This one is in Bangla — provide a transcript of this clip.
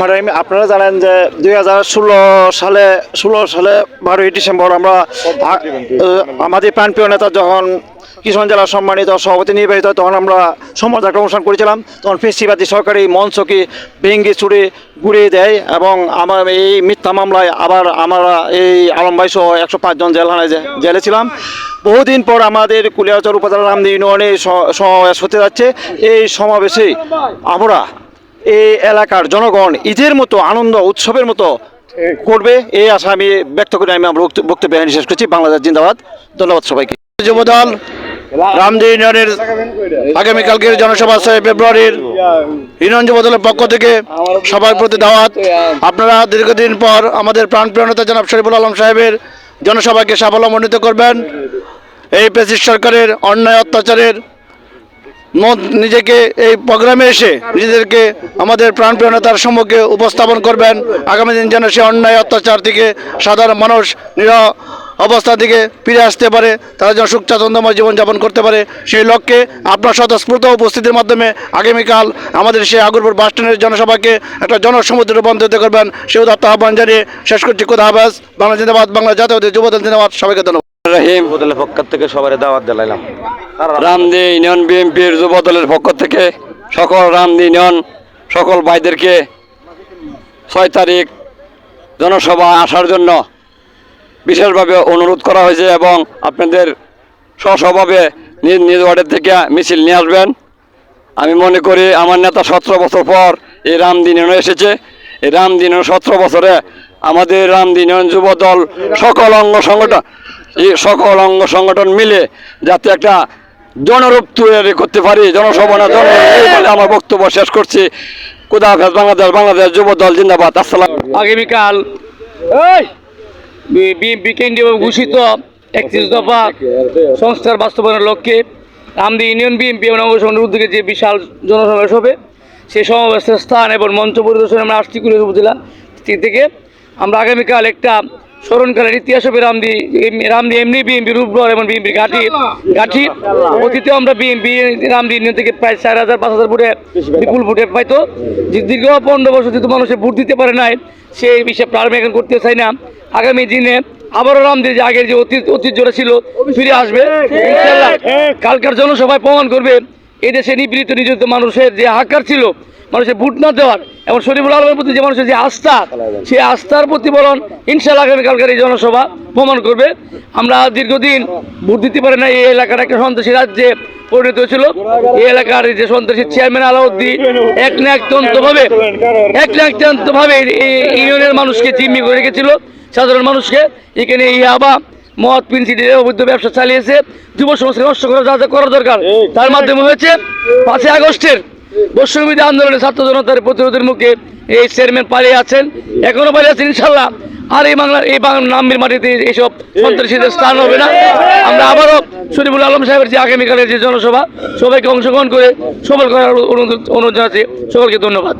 মানে আপনারা জানেন যে দুই হাজার ষোলো সালে ষোলো সালে বারোই ডিসেম্বর আমরা আমাদের প্রাণপ্রিয় নেতা যখন কিশোর জেলা সম্মানিত সভাপতি নির্বাচিত তখন আমরা একটা অনুষ্ঠান করেছিলাম। তখন ফেসিবাদী সরকারি মঞ্চকে ভেঙ্গে চুড়ে গুড়িয়ে দেয় এবং আমার এই মিথ্যা মামলায় আবার আমরা এই আলম ভাই সহ একশো পাঁচজন জেলখানায় জেলে ছিলাম। বহুদিন পর আমাদের কুলিয়াচর উপজেলা রামদি ইউনিয়নে সমাবেশ হতে যাচ্ছে। এই সমাবেশে আমরা এই এলাকার জনগণ ঈদের মতো আনন্দ, উৎসবের মতো করবে, এই আশা আমি ব্যক্ত করে আমি আমার বক্তব্য শেষ করছি। বাংলাদেশ জিন্দাবাদ। ধন্যবাদ সবাইকে। যুবদল রামদি ইউনিয়নের আগামীকালকের জনসভা ছয় ফেব্রুয়ারির ইউনিয়ন যুবদলের পক্ষ থেকে সবার প্রতি দাওয়াত। আপনারা দীর্ঘদিন পর আমাদের প্রাণপ্রিয় নেতা জনাব শরীফুল আলম সাহেবের জনসভাকে সাফল্যমণ্ডিত করবেন। এই পেসিস সরকারের অন্যায় অত্যাচারের নিজেকে এই প্রোগ্রামে এসে নিজেদেরকে আমাদের প্রাণপ্রিয় নেতার সম্মুখে উপস্থাপন করবেন। আগামী দিন যেন সে অন্যায় অত্যাচার থেকে সাধারণ মানুষ নির অবস্থা থেকে ফিরে আসতে পারে, তারা যেন সুখ স্বাচ্ছন্দ্যময় জীবনযাপন করতে পারে। সেই লক্ষ্যে আপনার স্বতঃস্ফূর্ত উপস্থিতির মাধ্যমে আগামীকাল আমাদের সেই আগরপুর বাস স্ট্যান্ডের জনসভাকে একটা জনসমুদ্রে রূপান্তরিত করবেন। সেই উদাত্ত আহ্বান জানিয়ে শেষ করছি। কোথা হাবাস বাংলা জিন্দাবাদ। বাংলা জাতীয় যুবদল জিন্দাবাদ। সবাইকে ধন্যবাদ। রহিম পক্ষ থেকে সকল রামদি সকল ভাইদেরকে ছয় তারিখ জনসভা আসার জন্য বিশেষভাবে অনুরোধ করা হয়েছে এবং আপনাদের স্বস্বভাবে নিজ নিজ ওয়ার্ডের থেকে মিছিল নিয়ে আসবেন। আমি মনে করি আমার নেতা সতেরো বছর পর এই রামদিন এসেছে। এই রামদিন সতেরো বছরে আমাদের রামদিন যুব দল সকল অঙ্গ সংগঠন সকল অঙ্গ সংগঠন মিলে যাতে একটা জনরূপ তৈরি করতে পারি, জনসভা জন আমার বক্তব্য শেষ করছি। খুদা হাফেজ বাংলাদেশ বাংলাদেশ যুব দল, জিন্দাবাদ, আসসালাম আগামীকাল ঘোষিত একত্রিশ দফা সংস্কার বাস্তবায়নের লক্ষ্যে আমদি ইউনিয়ন বিএনপি এবং নবসংঘের উদ্যোগে যে বিশাল জনসমাবেশ হবে, সেই সমাবেশের স্থান এবং মঞ্চ পরিদর্শনে আমরা আসছি কুলিয়া উপজেলা থেকে। আমরা আগামীকাল একটা স্মরণকালের ইতিহাস হবে রামদি রামদি এমনি বিএনপি রূপগড় এবং বিএনপির ঘাটি ঘাটি। অতীতে আমরা বিএনপি রামদি ইউনিয়ন থেকে প্রায় চার হাজার পাঁচ হাজার ভোটে বিপুল ভোটে পাইতো। যে দীর্ঘ পনেরো বছর যেহেতু মানুষের ভোট দিতে পারে নাই সেই হিসাবটা আমি এখন করতে চাই না। আগামী দিনে আবারও রামদি যে আগের যে অতীত ঐতিহ্যটা ছিল ফিরে আসবে। ইনশাল্লাহ। কালকার জনসভায় প্রমাণ করবে এই দেশে নিপীড়িত নিযুক্ত মানুষের যে হাকার ছিল, মানুষের ভোট না দেওয়ার, এবং শরীফুল আলমের প্রতি যে মানুষের যে আস্থা সেই আস্থার প্রতিফলন ইনশাল্লাহ আগামীকালকার এই জনসভা প্রমাণ করবে। আমরা দীর্ঘদিন ভোট দিতে পারি না এই এলাকার একটা সন্ত্রাসী রাজ্যে পরিণত হয়েছিল। এই এলাকার যে সন্ত্রাসী চেয়ারম্যান আলাউদ্দিন, এক না একতন্ত ভাবে এক না এই ইউনিয়নের মানুষকে জিম্মি করে রেখেছিল, সাধারণ মানুষকে। এখানে ইয়াবা মদ পিনসিটির অবৈধ ব্যবসা চালিয়েছে। যুব সমাজকে নষ্ট করা যা যা করা দরকার। তার মাধ্যমে হয়েছে পাঁচই আগস্টের বৈশ্ববিধি আন্দোলনে ছাত্র জনতার প্রতিরোধের মুখে এই চেয়ারম্যান পালিয়ে আছেন। এখনও পালিয়ে আছেন ইনশাল্লাহ আর এই বাংলার এই বাংলার নামের মাটিতে এইসব সন্ত্রাসীদের স্থান হবে না। আমরা আবারও শরীফুল আলম সাহেবের যে আগামীকালের যে জনসভা, সবাইকে অংশগ্রহণ করে সফল করার অনুরোধ অনুরোধ জানাচ্ছি। সকলকে ধন্যবাদ।